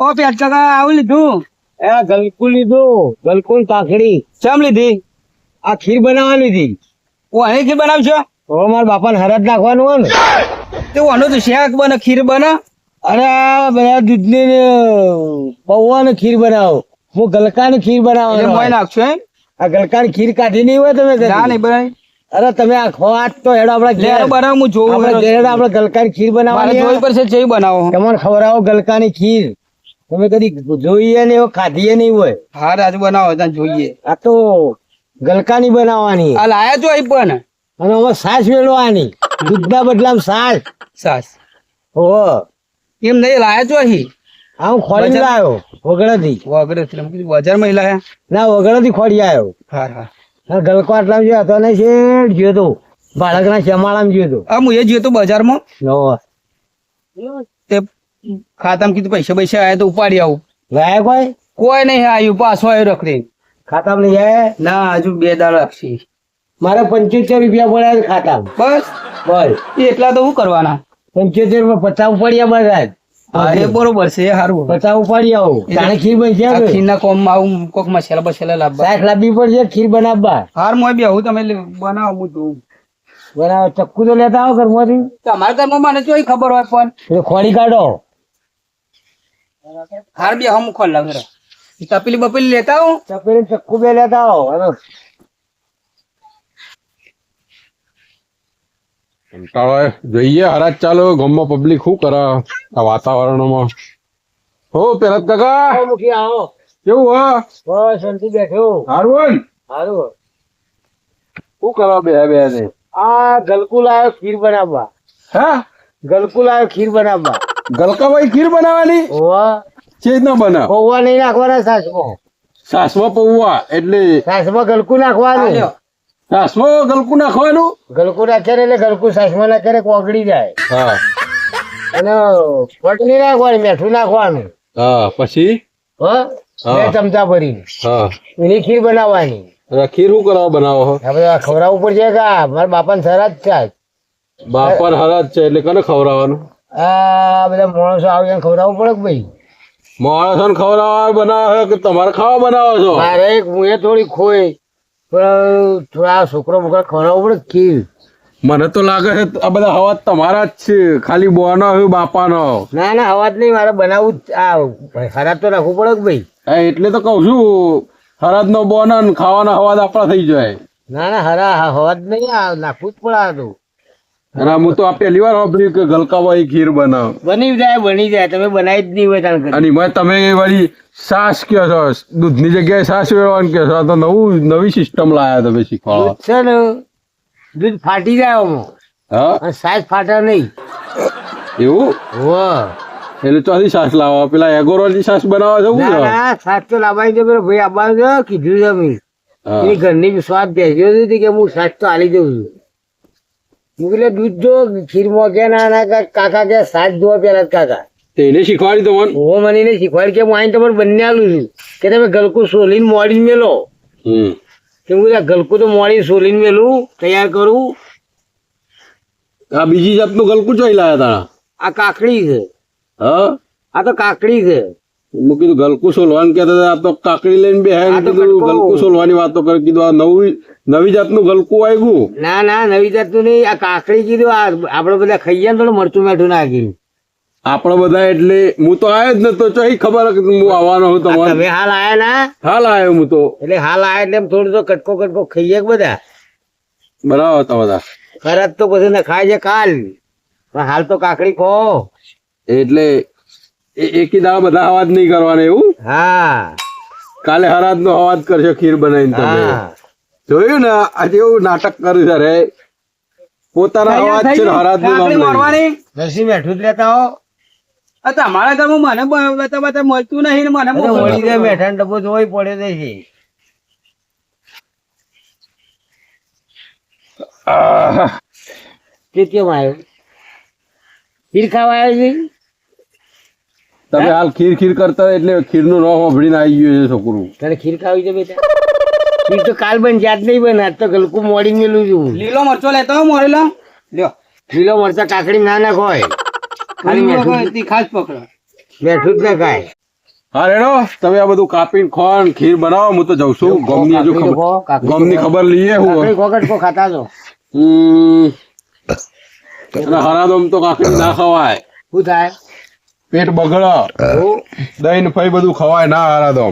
ઓ પેટ કાકા આવું લીધું? એ ગલકુલ લીધું ગલકુલ કાકડી. ચમ લીધી? આ ખીર બનાવવાની હતી ઓ અહીં ખીર બનાવશો? ઓ મારા બાપાને હરદ નાખવાનું હોય ને. તે ઓનો તો શેક બને ખીર બને. અરે બધા દૂધની પૌવાની ખીર બનાવો. હું ગલકાની ખીર એટલે મોય બનાવવાનો નાખશો એમ? આ ગલકાની ખીર કાઢી નહીં હોય તમે ના નહીં બનાવી અરે તમે આ ખો આજ તો હેડો આપણે ઘેર. બનાવ હું જોઉં આપણે ઘેર આપણે ગલકાની ખીર બનાવવાની જોઈ પડશે જેવી બનાવો. તમને ખવડાવો ગલકાની ખીર. તમે કદી જોઈએ હોય ખાધીએ નહીં હોય. હા રાજ બનાવો ત્યાં જોઈએ. આ તો ગલકાની બનાવવાની. આ લાયા છો અહીં પણ? અને હવે સાસ વેળવાની દૂધના બદલામાં સાસ. સાસ. ઓહો એમ નહીં લાયા છો અહીં? આ હું ખોડી લાયો વગડેથી. કીધું બજારમાં લાયા? ના વગડેથી ખોડી આવ્યો હા હા. ગલકો આટલામાં જોયો હતો ને શેઠ જોયો તો. બાળકના શેમાળામાં જોયો તો. આ હું એ જોયો તો બજારમાં? ખાતામાં કીધું પૈસા પૈસા આયા તો ઉપાડી આવું. લાયા કોઈ? કોઈ નહીં આવ્યું પાછો આવ્યો રખડી. ખાતામાં લઈ જાય ના હજુ બે દાડા રાખશે. મારે પંચોતેર રૂપિયા પડ્યા છે ખાતામાં. બસ. બસ. એટલા તો શું કરવાના? પંચોતેરમાં પચાસ ઉપાડ્યા બધા અરે બરોબર છે સારું પચાસ ઉપાડી આવું તારે ખીર બનશે ખીર ના કોમ આવું કોક મસાલા બસાલા લાવવા. સાઠ લાવવી પડશે ખીર બનાવવા. હાર મોય બે હું તમે બનાવો હું જોઉં બરાબર ચક્કુ તો લેતા આવો ઘરમાંથી. તમારા ઘરમાં મને જોઈ ખબર હોય પણ. ખોડી કાઢો. હાર બે હમ ખોલ લાવ જરા. ઈ તપેલી બપેલી લેતા આવું ચપેલી ચક્કુ બે લેતા આવો અને કંટાળો આવે. જોઈએ હરાજ ચાલો ગામમાં પબ્લિક શું કરે આ વાતાવરણમાં હો પેલા કાકા આવો મુખી આવો કેવું હા બસ શાંતિ બેઠો હારું સારું શું કરવા બે બે ને આ ગલકુ લાયો ખીર બનાવવા હા ગલકુ લાયો ખીર બનાવવા ગલકાભાઈ ખીર બનાવવાની? ઓવા છે ન ના બનાવ? પૌવા નહીં નાખવાના સાસમાં સાસમાં પૌવા એટલે સાસમાં ગલકુ નાખવાનું. સાસમાં ગલકું નાખવાનું? ગલકુ નાખે ને એટલે ગલકુ સાસમાં નાખે એટલે કોગડી જાય. હા. અને પટ નહીં નાખવાની મેઠું નાખવાનું. હા પછી? હા? બે ચમચા ભરીને. હા. એની ખીર બનાવવાની. ખીર શું કરવા બનાવો? હવે ખવડાવવું પડશે કે આ? મારા બાપાને સરાજ છે. આજ. ને હરાજ છે એટલે કને ખવડાવવાનું? આ બધા માણસો આવીને ખવડાવવું પડે કે ભાઈ? માણસોને ખવડાવવા બનાવો છો કે તમારે ખાવા બનાવો છો? મારે એક મુએ થોડી ખોઈ પણ થોડા છોકરો બોકરા ખવડાવવું પડે કે ખીર મને તો લાગે છે આ બધા હવા તમારા જ છે ખાલી બોનો હોય બાપાનો. ના ના અવાજ નહીં મારે બનાવવું જ આ ખરાબ તો રાખવું પડે કે ભાઈ? હા, એટલે તો કહું છું હરાજ નો બોન ખાવાના હવાજ આપણા થઈ જાય. ના ના હરા અવાજ નહીં નાખવું જ પડે આ તો. અને હું તો આ પહેલી વાર સાંભળ્યું કે ગલકાબાઈ ખીર બનાવ. બની જાય બની જાય. તમે બનાવી જ નહીં હોય તાણ અને એમાં તમે વળી સાસ કહો છો દૂધની જગ્યાએ સાસ વેળવાનું કહો છો. આ તો નવું નવી સિસ્ટમ લાયા તમે શીખવાડવા છે ને દૂધ ફાટી જાય આમાં. હા? સાસ ફાટે નહીં. એવું? વાહ. એટલે તો આથી સાસ લાવો. પેલા એગોરોની સાસ બનાવો શું ના સાસ તો લાવવાની છે પેલો ભાઈ આવવાનું કીધું છે મેં. હા. ઘરની સ્વાદ બેસ્યો હતી કે હું સાસ તો આલી દઉં છું. હું એટલે દૂધ જો ખીર કે ના કાકા કે સાસ જોવા પેલા કાકા. એને શીખવાડી તો મને. હું મને એને શીખવાડી કે હું આઈને તમારે બંને આલું છું. કે તમે ગલકું સોલીને મોડીને મેલો. હમ. કે કીધું આ ગલકું તો મોડીને સોલીને મેલું તૈયાર કરું. આ બીજી જાતનું ગલકું ચોઈ લાયા તારા. આ કાકડી છે. હા? આ તો કાકડી છે. મેં કીધું ગલકું સોલવાનું કહેતા હતા આ તો કાકડી લઈને બે કીધું. ગલકું. સોલવાની વાતો કરી કીધું આ નવી નવી જાતનું ગલકું આવ્યું ના ના નવી જાતનું નહીં આ કાકડી કીધું આ આપણે બધા ખાઈએ ને થોડું મરચું મેઠું નાખી આપણે બધા એટલે હું તો આવ્યો જ નતો ચોઈ ખબર હું આવવાનો હું તમે તમારે? હાલ આયા ના? હાલ આવ્યો હું તો. એટલે હાલ આયા એટલે થોડું તો કટકો કટકો ખાઈએ બધા? બરાબર હતા બધા. ખરાબ તો પછી ને ખાય છે કાલ. પણ હાલ તો કાકડી ખો. એટલે એકી દાડા બધા અવાજ નહીં કરવાના એવું? હા. કાલે હરાજ નો અવાજ કરશો ખીર બનાવીને તમે. જોયું ને આજે એવું નાટક કર્યું છે રે. પોતાના અવાજ છે હરાજનું નામ. મોરવાની? દસી જ લેતા હો. આ તમારા ઘરમાં મને બધા બતા બતા મળતું નહીં ને મને મળી જાય બેઠા ડબ્બો જોઈ પડે છે કે કેમ આવ્યો? ખીર ખાવા આવ્યો છે? તમે હાલ ખીર ખીર કરતા એટલે ખીરનું સાંભળીને આવી ગયું છે છોકરું. તારે ખીર ખાવી છે? બેટા ખીર તો કાલ બન જાત નહીં બન આજ તો ગલકું મોડી મેલું છું. લીલો મરચો લેતો હો મોરેલો. લ્યો. લીલો મરચા કાકડી ના નાખ હોય ખાલી મેઠું તી ખાસ પકડો. મેઠું જ ના ખાય. હા રેડો. તમે આ બધું કાપીને ખોન ખીર બનાવો હું તો જઉં છું. ગમની હજુ ગમની તો ખબર લઈએ હું. ખોખટ કો ખાતા છો હમ. હરાદમ તો કાકડી ના ખવાય. શું થાય? પેટ બગડે. દહીં ને ફઈ બધું ખવાય ના હારા તો.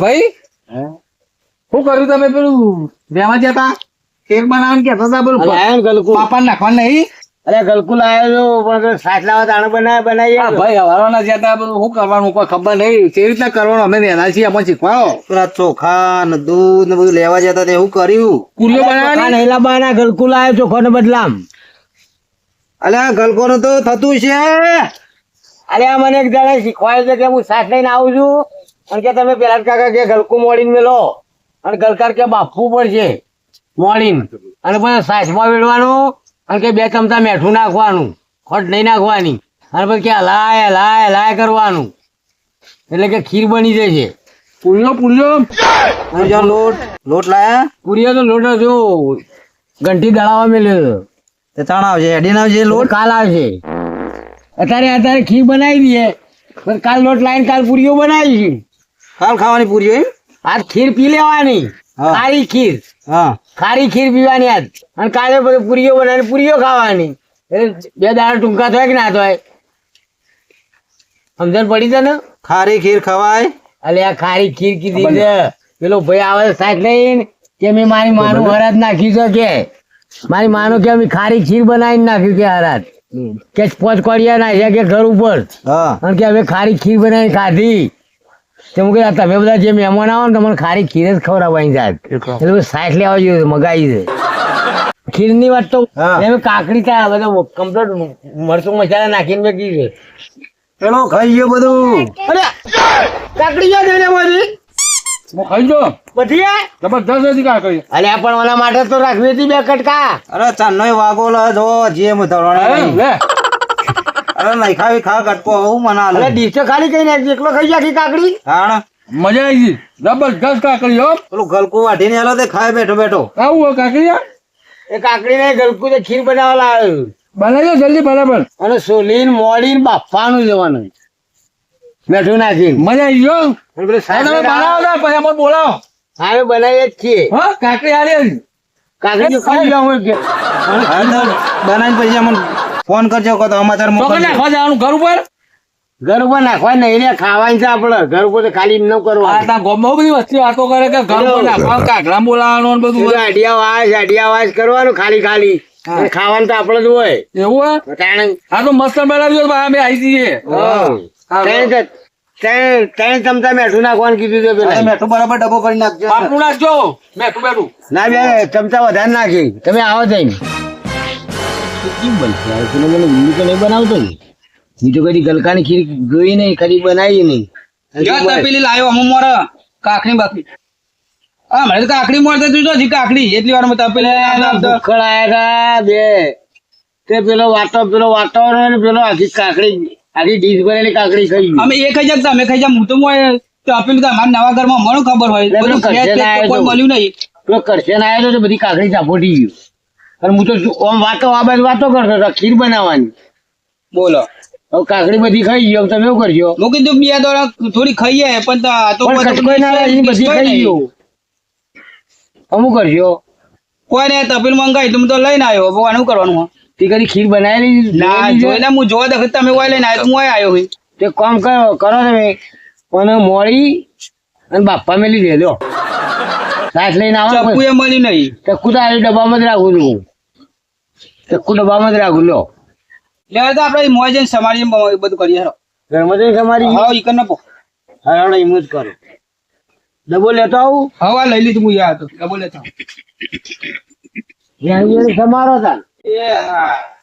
ભાઈ શું કર્યું તમે પેલું? વેવા જતા કેક બનાવવાનું કેતા હતા પેલું અરે ગલકુ પાપા નાખવાનું નહીં? અરે ગલકુ લાવ્યો પણ તો સાત લાવા તાણે બનાય બનાવી આ ભાઈ હવાના જતા શું કરવાનું કોઈ ખબર નહીં. કેવી રીતના કરવાનું અમે નેના છીએ અમે શીખવાડો. પેલા ચોખા ને દૂધ ને બધું લેવા જતા તે શું કર્યું? કુલ્લો બનાવવાની? નહીં લાવવાના ગલકુ લાવ્યો ચોખા ને બદલામ. અલ્યા ગલકોનું તો થતું છે. અરે આ મને એક જણા શીખવાડે છે કે હું સાસ લઈને આવું છું. અને કે તમે પેલા કાકા કે ગલકું મોડીને મેલો અને ગલકાર કે બાફવું પડશે મોડીને. અને પછી સાસમાં વેડવાનું અને કે બે ચમચા મેઠું નાખવાનું. ખોટ નહીં નાખવાની. અને પછી કે હલાય હલાય હલાય કરવાનું. એટલે કે ખીર બની જશે પુરીઓ પુરીઓ અને જો લોટ લોટ લાયા? પૂરીઓ તો લોટ જો ઘંટી દળાવા મેલ્યો તે તાણ આવશે હેડી આવશે લોટ. કાલ આવશે અત્યારે અત્યારે ખીર બનાવી દઈએ. પણ કાલ લોટ લાવીને કાલ પૂરીઓ બનાવીશું કાલ ખાવાની પૂરીઓ એમ? આજ ખીર પી લેવાની. ખારી ખીર. હા. ખારી ખીર પીવાની આજ. અને કાલે પૂરીઓ બનાવીને પૂરીઓ ખાવાની. બે દાડા ટૂંકા થાય કે ના થાય? સમજણ પડી છે ને ખારી ખીર ખવાય. અલે આ ખારી ખીર કીધી છે. પેલો ભાઈ આવે સાહેબ લઈને. કે મેં મારી માનું હરાજ નાખી છે કે? મારી માનો કે અમે ખારી ખીર બનાવીને નાખ્યું કે હરાત કે પોચ કોડિયા નાખ્યા કે ઘર ઉપર. અને કે અમે ખારી ખીર બનાવી ખાધી. તો હું કીધું તમે બધા જે મહેમાન આવો ને તમને ખારી ખીર જ ખવડાવવાની જાત. એટલે સાઠ લેવા જોઈએ મગાવી છે. ખીરની વાત તો એમ કાકડી થાય બધા કમ્પ્લીટ મરચું મસાલા નાખીને મેં કીધું પેલો ખાઈ ગયો બધું. અરે કાકડી બધી હું ખાઈ જો બધી જબરદસ્ત હતી કાકડી અરે પણ ઓના માટે તો રાખવી હતી બે કટકા. અરે ચાંદનો વાગો લો જો જે હું ધોરણ લે. અરે નહીં ખાવી ખા કટકો હું મને અરે ડીશ ખાલી કઈ નાખી એકલો ખાઈ જાય કાકડી? હા મજા આવી ગઈ. જબરદસ્ત કાકડી હો. પેલું ગલકું વાઢીને આલો તે ખાય બેઠો બેઠો. આવું હો કાકડી એ કાકડી ને ગલકું તો ખીર બનાવવા લાવ્યું બનાવજો જલ્દી બરાબર. અને સોલીન મોડીન બાફાનું જવાનું. મેઠું નાખી મજા આવી ગયો તમે બનાવો ને પછી અમને બોલાવો. હા અમે બનાવીએ જ છીએ. હા કાકડી આલી કાકડી ખાઈ જાઉં કે હા પછી અમને ફોન કરજો કહો તો સમાચાર મોકલી નાખવા જવાનું ઘર ઉપર? ઘર ઉપર નાખવા નહીં રે ખાવાની છે આપડે ઘર ઉપર ખાલી ન આ કરવાનું ગોમમાં બધી વસ્તી વાતો કરે કે ઘર ઉપર નાખવા કાકડા બોલાવવાનું બધું આડિયા અડિયા વાસ અડિયા વાસ કરવાનું ખાલી ખાલી. ખાવાનું તો આપડે જ હોય. એવું હા તો મસ્ત મેળા અમે આવી જઈએ. ત્રણ ત્રણ ત્રણ ચમચા મેઠું નાખવાનું કીધું છે પેલા. મેઠું બરાબર ડબ્બો ભરી નાખજો. નાખજો. બેઠું ના બે ચમચા વધારે નાખી. તમે આવો જઈને. કેમ બનશે? આ મને ઊંધી તો નહીં બનાવતો હું તો કદી ગલકાની ખીર જોઈ નહીં કદી બનાવી નહીં. પેલી લાવ્યો અમુક મોર. કાકડી બાકડી. હા મને તો કાકડી મળતા તું કાકડી. એટલી વારમાં પેલી ભૂખડ બે. તે પેલો વાટો પેલો વાતાવરણ ને પેલો આખી કાકડી. આખી ડીશ ભરેલી કાકડી ખાઈ અમે એ ખાઈ જતા અમે ખાઈ જા હું તો તો આપેલું તો અમારા નવા ઘરમાં મને ખબર હોય. એટલે બધું પેલું ખેત કરશે ના કોઈ આવ્યો. મળ્યું નહીં. તો બધી કાકડી ચાપોટી ગયું અને હું તો શું- આમ વાતો આ બાજુ વાતો કરતો હતો ખીર બનાવવાની. બોલો. હવે કાકડી બધી ખાઈ ગયો તમે એવું કરજો હું કીધું બે દોડા થોડી ખાઈએ પણ તો આ તો કોઈ ના બધી ખાઈ નહીં. ગયો. અમુક કરજો કોઈ ને તપેલ મંગાવી તું તો લઈને આવ્યો. હવે આનું કરવાનું? તે કરી ખીર બનાવી ના? જોઈને હું જોવા દેખ તમે કોઈ લઈને આવ્યો તો હું આવ્યો હોય તે કામ કરો કરો તમે. પણ મોડી અને બાપા મેલી દેજો સાથ લઈને આવો ચક્કુ એ મળી નહીં. ચક્કુ તો આવી ડબ્બામાં જ રાખું છું. ચક્કુ ડબ્બામાં જ રાખું લો લેવા તો આપણે મોય જઈને સમારી બધું કરીએ હેરો. ઘરમાં જઈને સમારી હા ઈ કર પો. હરાડો એમ જ કરો. ડબો લેતો આવું? હવા લઈ લીધું હું યાર ડબો લેતો લેતા સમારો હતા એ હા